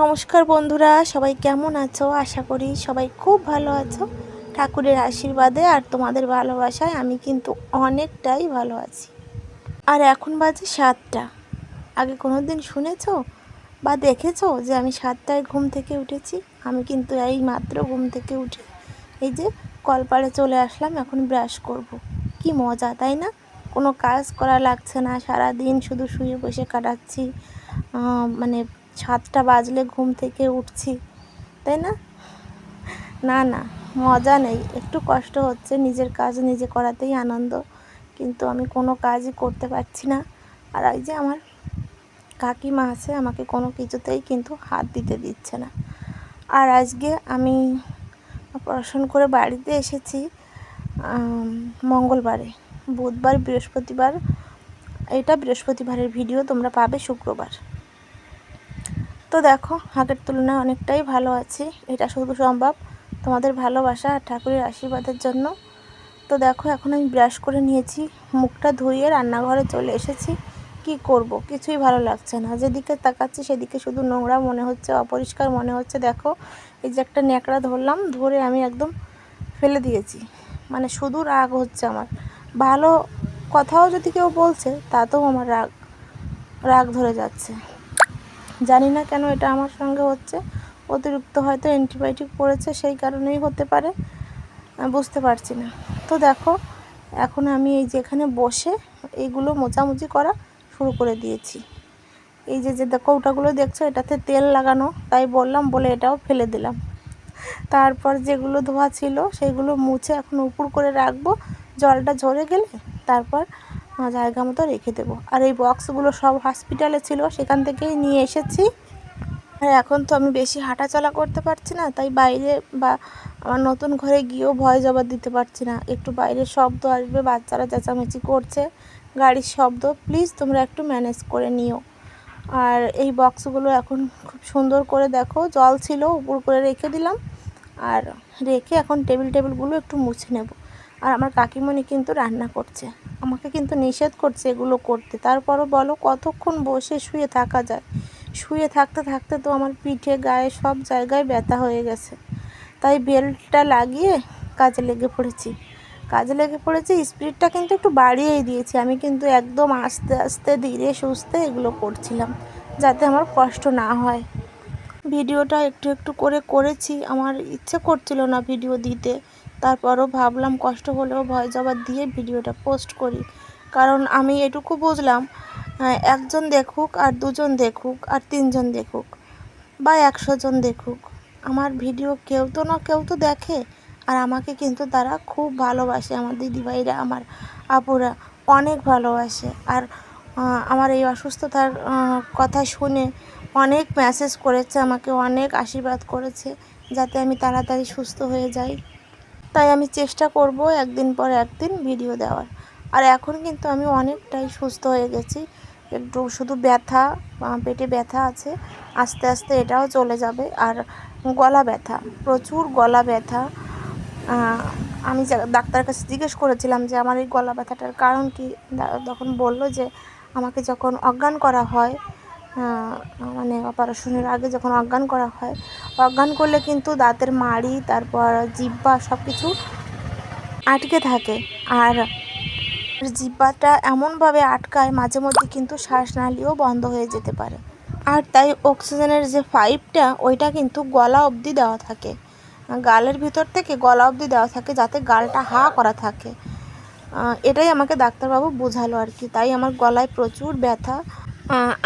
নমস্কার বন্ধুরা, সবাই কেমন আছো? আশা করি সবাই খুব ভালো আছো। ঠাকুরের আশীর্বাদে আর তোমাদের ভালোবাসায় আমি কিন্তু অনেকটাই ভালো আছি। আর এখন বাজে সাতটা। আগে কোনো দিন শুনেছো বা দেখেছ যে আমি সাতটায় ঘুম থেকে উঠেছি? আমি কিন্তু এই মাত্র ঘুম থেকে উঠে এই যে কলপাড়ে চলে আসলাম, এখন ব্রাশ করব। কি মজা, তাই না? কোনো কাজ করা লাগছে না সারা দিন শুধু শুয়ে বসে কাটাচ্ছি মানে সাতটা বাজলে ঘুম থেকে উঠছি, তাই না? না না, মজা নেই, একটু কষ্ট হচ্ছে, নিজের কাজ নিজে করাতেই আনন্দ, কিন্তু আমি কোনো কাজই করতে পারছি না। আর এই যে আমার কাকিমা আছে, আমাকে কোনো কিছুতেই কিন্তু হাত দিতে দিচ্ছে না। আর আজকে আমি অপারেশন করে বাড়িতে এসেছি মঙ্গলবারে, বুধবার, বৃহস্পতিবার, এটা বৃহস্পতিবারের ভিডিও, তোমরা পাবে শুক্রবার। তো দেখো, আগের তুলনায় অনেকটাই ভালো আছি। এটা শুধু সম্ভব তোমাদের ভালোবাসা আর ঠাকুরের আশীর্বাদের জন্য। তো দেখো, এখন আমি ব্রাশ করে নিয়েছি, মুখটা ধুয়ে রান্নাঘরে চলে এসেছি। কি করব? কিছুই ভালো লাগছে না। যেদিকে তাকাচ্ছি সেদিকে শুধু নোংরা মনে হচ্ছে, অপরিষ্কার মনে হচ্ছে। দেখো, এই যে একটা ন্যাকড়া ধরলাম, ধরে আমি একদম ফেলে দিয়েছি। মানে শুধু রাগ হচ্ছে আমার। ভালো কথাও যদি কেউ বলছে, তাতেও আমার রাগ রাগ ধরে যাচ্ছে। জানি না কেন এটা আমার সঙ্গে হচ্ছে। অতিরিক্ত হয়তো অ্যান্টিবায়োটিক পড়েছে, সেই কারণেই হতে পারে। বুঝতে পারছি না। তো দেখো, এখন আমি এই যেখানে বসে এইগুলো মোচামুচি করা শুরু করে দিয়েছি। এই যে যে কৌটাগুলো দেখছ, এটাতে তেল লাগানো, তাই বললাম, বলে এটাও ফেলে দিলাম। তারপর যেগুলো ধোয়া ছিল সেগুলো মুছে এখন উপর করে রাখব। জলটা ঝরে গেলে তারপর জায়গা মতো রেখে দেবো। আর এই বক্সগুলো সব হসপিটালে ছিল, সেখান থেকেই নিয়ে এসেছি। আর এখন তো আমি বেশি হাঁটাচলা করতে পারছি না, তাই বাইরে বা আমার নতুন ঘরে গিয়েও ভয় জবাব দিতে পারছি না। একটু বাইরের শব্দ আসবে, বাচ্চারা চেঁচামেচি করছে, গাড়ির শব্দ। প্লিজ তোমরা একটু ম্যানেজ করে নিও। আর এই বক্সগুলো এখন খুব সুন্দর করে দেখো, জল ছিল, উপর করে রেখে দিলাম। আর রেখে এখন টেবিল টেবিলগুলো একটু মুছে নেব। আর আমার কাকিমণি কিন্তু রান্না করছে। আমাকে কিন্তু নিষেধ করছে এগুলো করতে। তারপরও বলো কতক্ষণ বসে শুয়ে থাকা যায়? শুয়ে থাকতে থাকতে তো আমার পিঠে, গায়ে সব জায়গায় ব্যথা হয়ে গেছে। তাই বেল্টটা লাগিয়ে কাজে লেগে পড়েছি। কাজে লেগে পড়েছি, স্পিডটা কিন্তু একটু বাড়িয়েই দিয়েছি। আমি কিন্তু একদম আস্তে আস্তে ধীরে সুস্থে এগুলো করছিলাম, যাতে আমার কষ্ট না হয়। ভিডিওটা একটু একটু করে করেছি। আমার ইচ্ছে করছিল না ভিডিও দিতে। তারপরও ভাবলাম কষ্ট হলেও ভয় জবাব দিয়ে ভিডিওটা পোস্ট করি। কারণ আমি এটুকু বুঝলাম একজন দেখুক আর দুজন দেখুক আর তিনজন দেখুক বা একশো জন দেখুক। আমার ভিডিও কেউ তো না কেউ তো দেখে। আর আমাকে কিন্তু তারা খুব ভালোবাসে, আমার দিদিভাইরা, আমার আপুরা অনেক ভালোবাসে। আর আমার এই অসুস্থতার কথা শুনে অনেক মেসেজ করেছে, আমাকে অনেক আশীর্বাদ করেছে, যাতে আমি তাড়াতাড়ি সুস্থ হয়ে যাই। তাই আমি চেষ্টা করব একদিন পর একদিন ভিডিও দেওয়ার। আর এখন কিন্তু আমি অনেকটাই সুস্থ হয়ে গেছি। একটু শুধু ব্যথা পেটে ব্যথা আছে, আস্তে আস্তে এটাও চলে যাবে। আর গলা ব্যথা, প্রচুর গলা ব্যথা। আমি ডাক্তারের কাছে জিজ্ঞেস করেছিলাম যে, আমার এই গলা ব্যথাটার কারণ কি? তখন বলল যে, আমাকে যখন অজ্ঞান করা হয় মানে অপারেশনের আগে যখন অজ্ঞান করা হয়, অজ্ঞান করলে কিন্তু দাঁতের মাড়ি, তারপর জিব্বা সব কিছু আটকে থাকে। আর জিব্বাটা এমনভাবে আটকায়, মাঝে মধ্যে কিন্তু শ্বাসনালীও বন্ধ হয়ে যেতে পারে। আর তাই অক্সিজেনের যে পাইপটা, ওইটা কিন্তু গলা অবধি দেওয়া থাকে। গালের ভিতর থেকে গলা অবধি দেওয়া থাকে যাতে গালটা হা করা থাকে। এটাই আমাকে ডাক্তারবাবু বোঝালো আর কি। তাই আমার গলায় প্রচুর ব্যথা।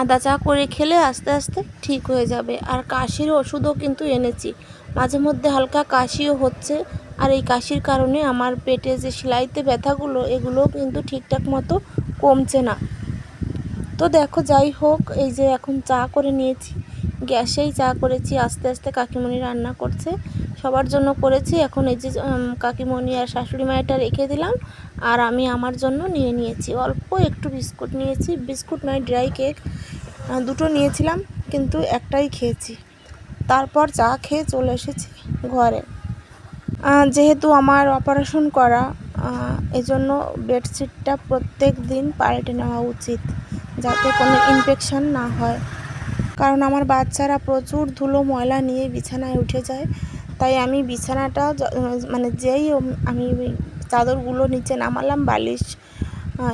আদা চা করে খেলে আস্তে আস্তে ঠিক হয়ে যাবে। আর কাশির ওষুধও কিন্তু এনেছি। মাঝে মধ্যে হালকা কাশিও হচ্ছে। আর এই কাশির কারণে আমার পেটে যে সেলাইতে ব্যথাগুলো, এগুলোও কিন্তু ঠিকঠাক মতো কমছে না। তো দেখো, যাই হোক, এই যে এখন চা করে নিয়েছি। গ্যাসেই চা করেছি। আস্তে আস্তে কাকিমণি রান্না করছে। সবার জন্য করেছি। এখন এই যে কাকিমণি আর শাশুড়ি মায়েরটা রেখে দিলাম। আর আমি আমার জন্য নিয়ে নিয়েছি। অল্প একটু বিস্কুট নিয়েছি। বিস্কুট নয়, ড্রাই কেক দুটো নিয়েছিলাম, কিন্তু একটাই খেয়েছি। তারপর চা খেয়ে চলে এসেছি ঘরে। যেহেতু আমার অপারেশন করা এজন্য বেডশিটটা প্রত্যেক দিন পাল্টে নেওয়া উচিত, যাতে কোনো ইনফেকশন না হয়। কারণ আমার বাচ্চারা প্রচুর ধুলো, ময়লা নিয়ে বিছানায় উঠে যায়। তাই আমি বিছানাটা মানে যেই আমি চাদরগুলো নিচে নামালাম, বালিশ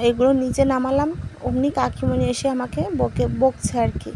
এগুলো নিচে নামালাম। অমনি কাকিমণি এসে আমাকে বকে, বকছে আর কি।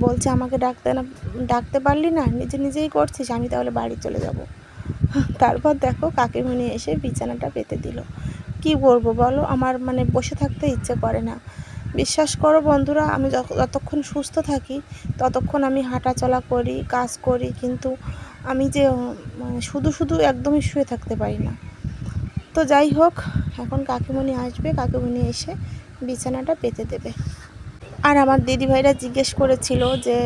বলছে, আমাকে ডাকতে না, ডাকতে পারলি না? নিজে নিজেই করছিস, আমি তাহলে বাড়ি চলে যাব। তারপর দেখো কাকিমণি এসে বিছানাটা পেতে দিল। কি বলব বলো, আমার মানে বসে থাকতে ইচ্ছে করে না। বিশ্বাস করো বন্ধুরা, আমি যত- যতক্ষণ সুস্থ থাকি, ততক্ষণ আমি হাঁটা চলা করি, কাজ করি, কিন্তু আমি যে শুধু শুধু একদমই শুয়ে থাকতে পারি না। তো যাই হোক, এখন কাকিমণি আসবে, কাকিমণি এসে বিছানাটা পেতে দেবে। আর আমার দিদিভাইরা জিজ্ঞেস করেছিল যে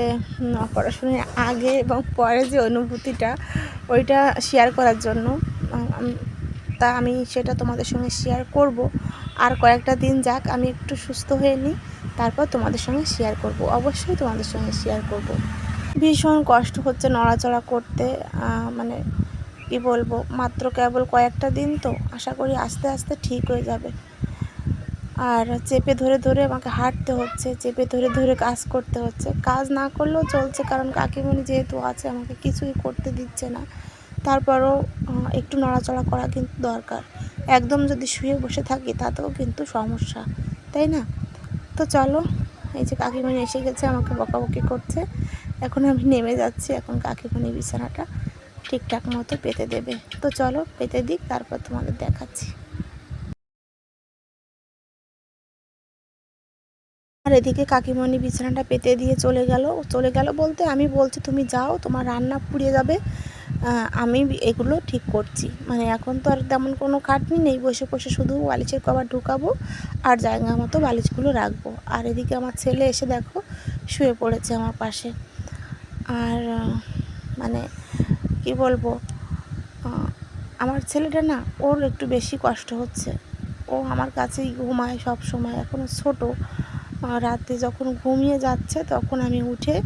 অপারেশনের আগে এবং পরে যে অনুভূতিটা, ওইটা শেয়ার করার জন্য। তা আমি সেটা তোমাদের সঙ্গে শেয়ার করব। আর কয়েকটা দিন যাক, আমি একটু সুস্থ হয়ে নিই, তারপর তোমাদের সঙ্গে শেয়ার করব। অবশ্যই তোমাদের সঙ্গে শেয়ার করব। ভীষণ কষ্ট হচ্ছে নড়াচড়া করতে মানে কি বলব? মাত্র কেবল কয়েকটা দিন তো। আশা করি আস্তে আস্তে ঠিক হয়ে যাবে। আর চেপে ধরে ধরে আমাকে হাঁটতে হচ্ছে, চেপে ধরে ধরে কাজ করতে হচ্ছে। কাজ না করলেও চলছে, কারণ কাকিমণি যেহেতু আছে, আমাকে কিছুই করতে দিচ্ছে না। তারপরও একটু নড়াচড়া করা কিন্তু দরকার। একদম যদি শুয়ে বসে থাকি, তাতেও কিন্তু সমস্যা, তাই না? তো চলো, এই যে কাকিমণি এসে গেছে, আমাকে বকাবকি করছে। এখন আমি নেমে যাচ্ছি, এখন কাকিমণি বিছানাটা ঠিকঠাক মতো পেতে দেবে। তো চলো পেতে দিক, তারপর তোমাদের দেখাচ্ছি। আর এদিকে কাকিমণি বিছানাটা পেতে দিয়ে চলে গেল। চলে গেল বলতে আমি বলছি, তুমি যাও, তোমার রান্না পুড়িয়ে যাবে। আমি এগুলো ঠিক করছি। মানে এখন তো আর তেমন কোনো খাটনি নেই, বসে বসে শুধু বালিশের কভার ঢুকাবো আর জায়গা মতো বালিশগুলো রাখব। আর এদিকে আমার ছেলে এসে দেখো, শুয়ে পড়েছে আমার পাশে। আর মানে কি বলব? আমার ছেলেটা না, ওর একটু বেশি কষ্ট হচ্ছে। ও আমার কাছেই ঘুমায় সব সময়। এখনও ছোটো। রাতে যখন ঘুমিয়ে যাচ্ছে, তখন আমি উঠে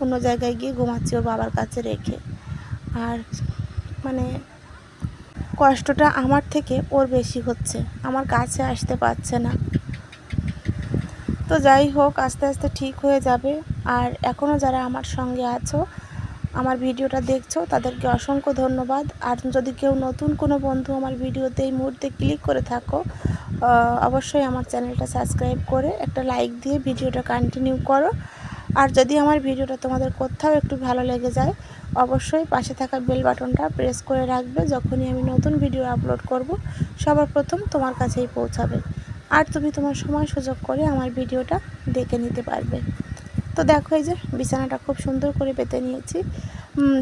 অন্য জায়গায় গিয়ে ঘুমাচ্ছি ওর বাবার কাছে রেখে। আর মানে কষ্টটা আমার থেকে ওর বেশি হচ্ছে। আমার কাছে আসতে পারছে না। তো যাই হোক, আস্তে আস্তে ঠিক হয়ে যাবে। আর এখনও যারা আমার সঙ্গে আছো আমার ভিডিওটা দেখছ, তাদেরকে অসংখ্য ধন্যবাদ। আর যদি কেউ নতুন কোনো বন্ধু আমার ভিডিওতে এই মুহূর্তে ক্লিক করে থাকো অবশ্যই আমার চ্যানেলটা সাবস্ক্রাইব করে একটা লাইক দিয়ে ভিডিওটা কন্টিনিউ করো। আর যদি আমার ভিডিওটা তোমাদের কোথাও একটু ভালো লেগে যায়, অবশ্যই পাশে থাকা বেল বাটনটা প্রেস করে রাখবে যখনই আমি নতুন ভিডিও আপলোড করব, সবার প্রথম তোমার কাছেই পৌঁছাবে। আর তুমি তোমার সময় সুযোগ করে আমার ভিডিওটা দেখে নিতে পারবে। তো দেখো এই যে বিছানাটা খুব সুন্দর করে পেতে নিয়েছি।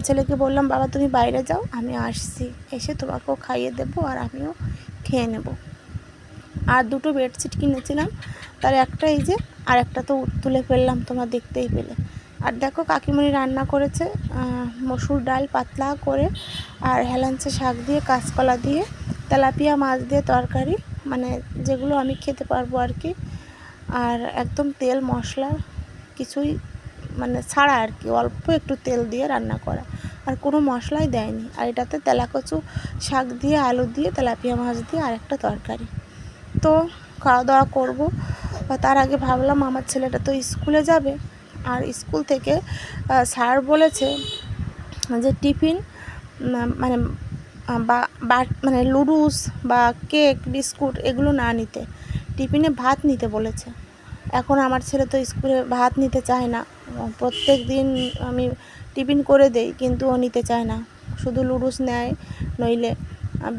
ছেলেকে বললাম, বাবা, তুমি বাইরে যাও, আমি আসছি। এসে তোমাকেও খাইয়ে দেবো আর আমিও খেয়ে নেব। আর দুটো বেডশিট কিনেছিলাম। তার একটা এই যে, আর একটা তো তুলে ফেললাম তোমরা দেখতেই পেলে। আর দেখো, কাকিমণি রান্না করেছে মসুর ডাল পাতলা করে আর হেলাঞ্চে শাক দিয়ে, কাঁচকলা দিয়ে, তেলাপিয়া মাছ দিয়ে তরকারি। মানে যেগুলো আমি খেতে পারব আর কি। আর একদম তেল মশলা কিছুই মানে ছাড়া আর কি, অল্প একটু তেল দিয়ে রান্না করা। আর কোনো মশলাই দেয়নি। আর এটাতে তেলাকচু শাক দিয়ে, আলু দিয়ে, তেলাপিয়া মাছ দিয়ে আর একটা তরকারি। তো খাওয়া দাওয়া করব তার আগে ভাবলাম আমার ছেলেটা তো স্কুলে যাবে। আর স্কুল থেকে স্যার বলেছে যে টিফিন মানে বা, বা- মানে লুডুস বা কেক, বিস্কুট এগুলো না নিতে। টিফিনে ভাত নিতে বলেছে। এখন আমার ছেলে তো স্কুলে ভাত নিতে চায় না। প্রত্যেক দিন আমি টিফিন করে দেই, কিন্তু ও নিতে চায় না। শুধু লুডুস নেয়, নইলে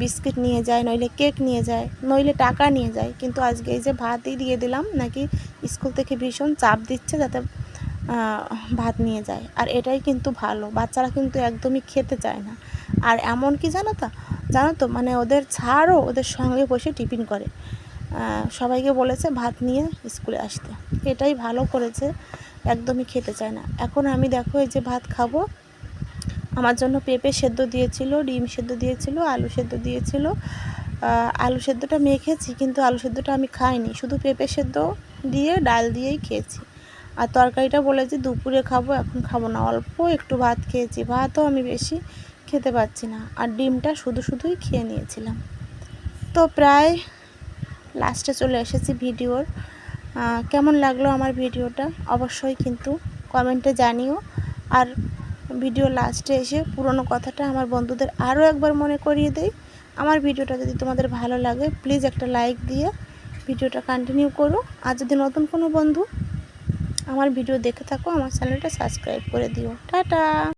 বিস্কিট নিয়ে যায়, নইলে কেক নিয়ে যায়, নইলে টাকা নিয়ে যায়। কিন্তু আজকে এই যে ভাতই দিয়ে দিলাম, নাকি স্কুল থেকে ভীষণ চাপ দিচ্ছে যাতে ভাত নিয়ে যায়। আর এটাই কিন্তু ভালো, বাচ্চারা কিন্তু একদমই খেতে চায় না। আর এমন কি জানো তো জানো তো মানে ওদের ছাড়ও ওদের সঙ্গে বসে টিফিন করে। সবাইকে বলেছে ভাত নিয়ে স্কুলে আসতে। এটাই ভালো করেছে, একদমই খেতে চায় না। এখন আমি দেখো এই যে ভাত খাব। আমার জন্য পেঁপে সেদ্ধ দিয়েছিল, ডিম সেদ্ধ দিয়েছিল, আলু সেদ্ধ দিয়েছিল। আলু সেদ্ধটা মেখেছি কিন্তু আলু সেদ্ধটা আমি খাইনি। শুধু পেঁপে সেদ্ধ দিয়ে ডাল দিয়েই খেয়েছি। আর তরকারিটা বলেছি দুপুরে খাব, এখন খাব না। অল্প একটু ভাত খেয়েছি। ভাতও আমি বেশি খেতে পারছি না। আর ডিমটা শুধু শুধুই খেয়ে নিয়েছিলাম। তো প্রায় লাস্টে চলে এসেছি ভিডিওর। কেমন লাগল আমার ভিডিওটা? অবশ্যই কিন্তু কমেন্টে জানিও। আর ভিডিও লাস্টে এসে পুরনো কথাটা আমার বন্ধুদের আরও একবার মনে করিয়ে দেই। আমার ভিডিওটা যদি তোমাদের ভালো লাগে প্লিজ একটা লাইক দিয়ে ভিডিওটা কন্টিনিউ করো। আর যদি নতুন কোনো বন্ধু আমার ভিডিও দেখে থাকো, আমার চ্যানেলটা সাবস্ক্রাইব করে দিও। টাটা!